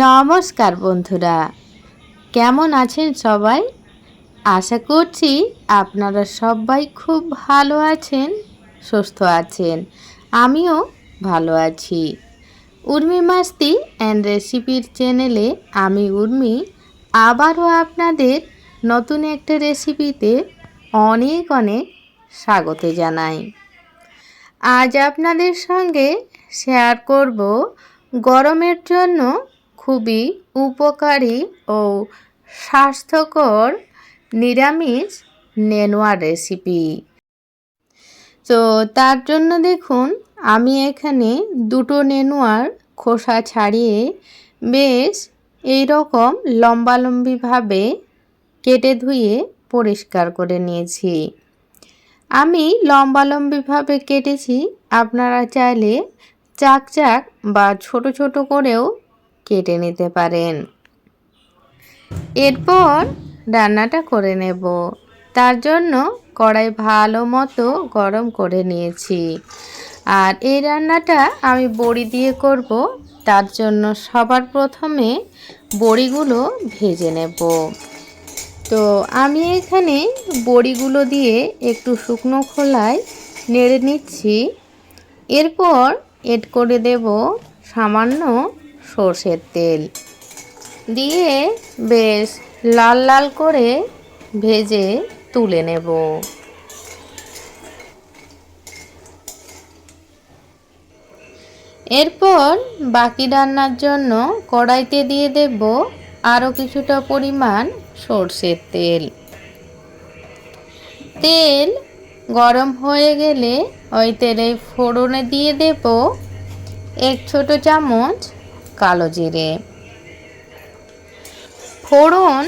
নমস্কার বন্ধুরা, কেমন আছেন সবাই? আশা করছি আপনারা সবাই খুব ভালো আছেন, সুস্থ আছেন, আমিও ভালো আছি। উর্মি মাস্তি অ্যান্ড রেসিপির চ্যানেলে আমি উর্মি, আবারও আপনাদের নতুন একটা রেসিপিতে অনেক অনেক স্বাগত জানাই। আজ আপনাদের সঙ্গে শেয়ার করব গরমের জন্য খুবই উপকারী ও স্বাস্থ্যকর নিরামিষ নেনোয়া রেসিপি। তো তার জন্য দেখুন, আমি এখানে দুটো নেনুয়ার খোসা ছাড়িয়ে বেশ এই রকম লম্বালম্বিভাবে কেটে ধুয়ে পরিষ্কার করে নিয়েছি। আমি লম্বালম্বিভাবে কেটেছি, আপনারা চাইলে চাক চাক বা ছোট ছোট করেও কেটে নিতে পারেন। এরপর রান্নাটা করে নেব। তার জন্য কড়াই ভালো মতো গরম করে নিয়েছি। আর এই রান্নাটা আমি বড়ি দিয়ে করব। তার জন্য সবার প্রথমে বড়িগুলো ভেজে নেব। তো আমি এখানে বড়িগুলো দিয়ে একটু শুকনো খোলায় নেড়ে নিচ্ছি। এরপর এড করে দেব সামান্য সর্ষের তেল দিয়ে বেশ লাল লাল করে ভেজে তুলে নেব। এরপর বাকি রান্নার জন্য কড়াইতে দিয়ে দেব আরও কিছুটা পরিমাণ সর্ষের তেল। তেল গরম হয়ে গেলে ওই তেলে ফোড়নে দিয়ে দেব এক ছোট চামচ কালো জিরে। ফোড়ন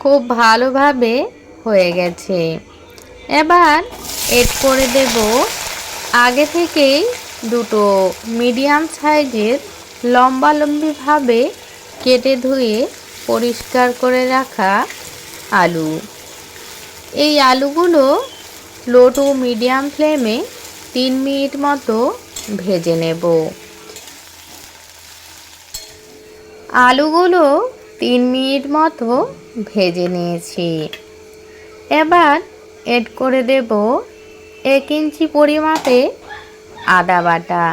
খুব ভালোভাবে হয়ে গেছে। এবার এড করে দেব আগে থেকেই দুটো মিডিয়াম সাইজের লম্বালম্বিভাবে কেটে ধুয়ে পরিষ্কার করে রাখা আলু। এই আলুগুলো লো টু মিডিয়াম ফ্লেমে তিন মিনিট মতো ভেজে নেব। আলুগুলো তিন মিনিট মতো ভেজে নিয়েছি। এবার এড করে দেব এক ইঞ্চি পরিমাপে আদা বাটা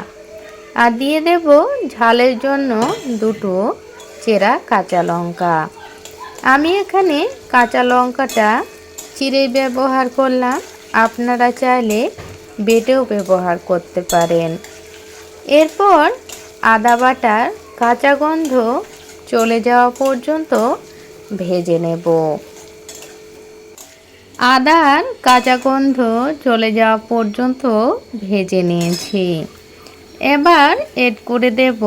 আর দিয়ে দেব ঝালের জন্য দুটো চেরা কাঁচা লঙ্কা। আমি এখানে কাঁচা লঙ্কাটা চিড়ে ব্যবহার করলাম। আপনারা চাইলে বেটেও ব্যবহার করতে পারেন। এরপর আদা বাটার কাঁচা গন্ধ চলে যাওয়া পর্যন্ত ভেজে নেব। আদার কাঁচা গন্ধ চলে যাওয়া পর্যন্ত ভেজে নিয়েছি। এবার এড করে দেব,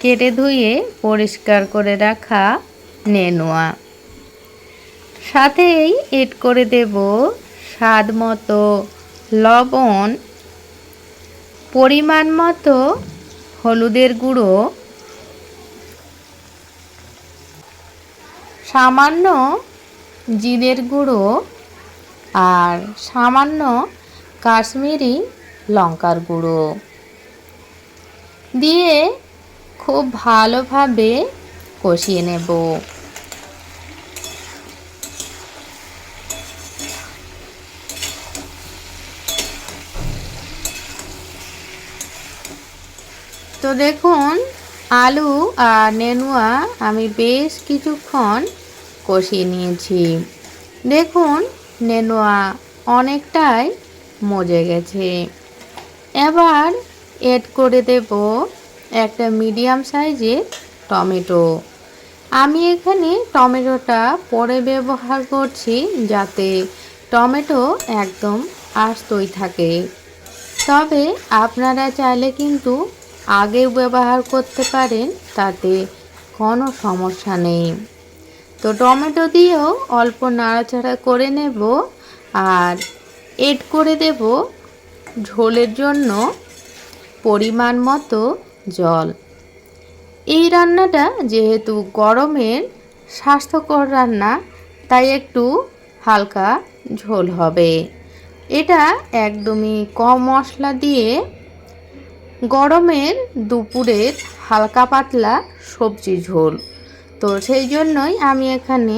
কেটে ধুয়ে পরিষ্কার করে রাখা নেনুয়া। সাথেই এড করে দেব স্বাদ মতো লবণ, পরিমাণ মতো হলুদের গুঁড়ো সামান্য জিরের গুঁড়ো আর সামান্য কাশ্মীরি লঙ্কার গুঁড়ো। দিয়ে খুব ভালোভাবে কষিয়ে নেব। তো দেখুন, আলু আর নেনুয়া আমি বেশ কিছুক্ষণ কষিয়ে নিয়েছি। দেখুন, নেনুয়া অনেকটাই মজে গেছে। এবার এড করে দেব একটা মিডিয়াম সাইজের টমেটো। আমি এখানে টমেটোটা পরে ব্যবহার করছি যাতে টমেটো একদম আস্তই থাকে। তবে আপনারা চাইলে কিন্তু আগেও ব্যবহার করতে পারেন, তাতে কোনো সমস্যা নেই। তো টমেটো দিয়েও অল্প নাড়াচাড়া করে নেব আর এড করে দেব ঝোলের জন্য পরিমাণ মতো জল। এই রান্নাটা যেহেতু গরমের স্বাস্থ্যকর রান্না, তাই একটু হালকা ঝোল হবে। এটা একদমই কম মশলা দিয়ে গরমের দুপুরের হালকা পাতলা সবজি ঝোল। তো সেই জন্যই আমি এখানে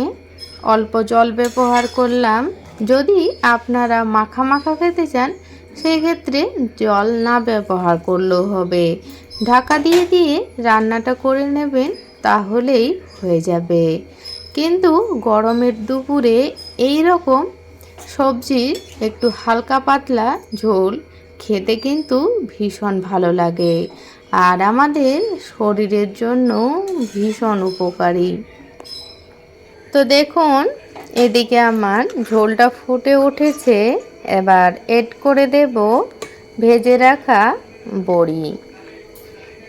অল্প জল ব্যবহার করলাম। যদি আপনারা মাখা মাখা খেতে চান, সেই ক্ষেত্রে জল না ব্যবহার করলেও হবে। ঢাকা দিয়ে দিয়ে রান্নাটা করে নেবেন, তাহলেই হয়ে যাবে। কিন্তু গরমের দুপুরে এই রকম সবজির একটু হালকা পাতলা ঝোল খেতে কিন্তু ভীষণ ভালো লাগে। আর আমাদের শরীরের জন্য ভীষণ উপকারী। তো দেখুন, এদিকে আমার ঝোলটা ফুটে উঠেছে। এবার এড করে দেব ভেজে রাখা বড়ি।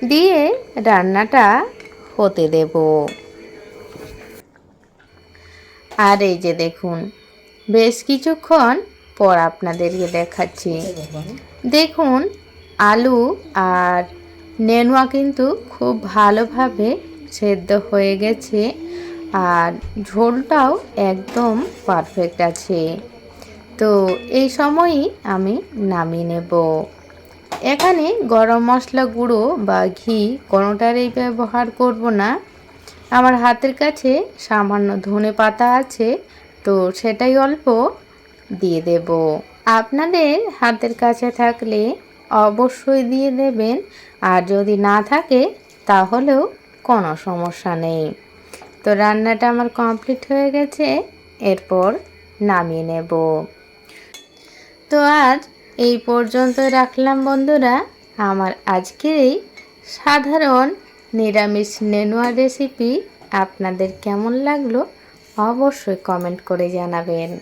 দিয়ে রান্নাটা হতে দেব। আর এই যে দেখুন, বেশ কিছুক্ষণ পর আপনাদেরকে দেখাচ্ছি। দেখুন, আলু আর নেনুয়া কিন্তু খুব ভালোভাবে সেদ্ধ হয়ে গেছে আর ঝোলটাও একদম পারফেক্ট আছে। তো এই সময়ই আমি নামিয়ে নেব। এখানে গরম মশলা গুঁড়ো বা ঘি কোনোটারই ব্যবহার করব না। আমার হাতের কাছে সামান্য ধনে পাতা আছে, তো সেটাই অল্প দিয়ে দেব। আপনাদের হাতের কাছে থাকলে অবশ্যই দিয়ে দেবেন। আর যদি না থাকে, তাহলেও কোনো সমস্যা নেই। তো রান্নাটা আমার কমপ্লিট হয়ে গেছে, এরপর নামিয়ে নেব। তো আজ এই পর্যন্ত রাখলাম বন্ধুরা। আমার আজকের এই সাধারণ নিরামিষ নেনুয়া রেসিপি আপনাদের কেমন লাগল, অবশ্যই কমেন্ট করে জানাবেন।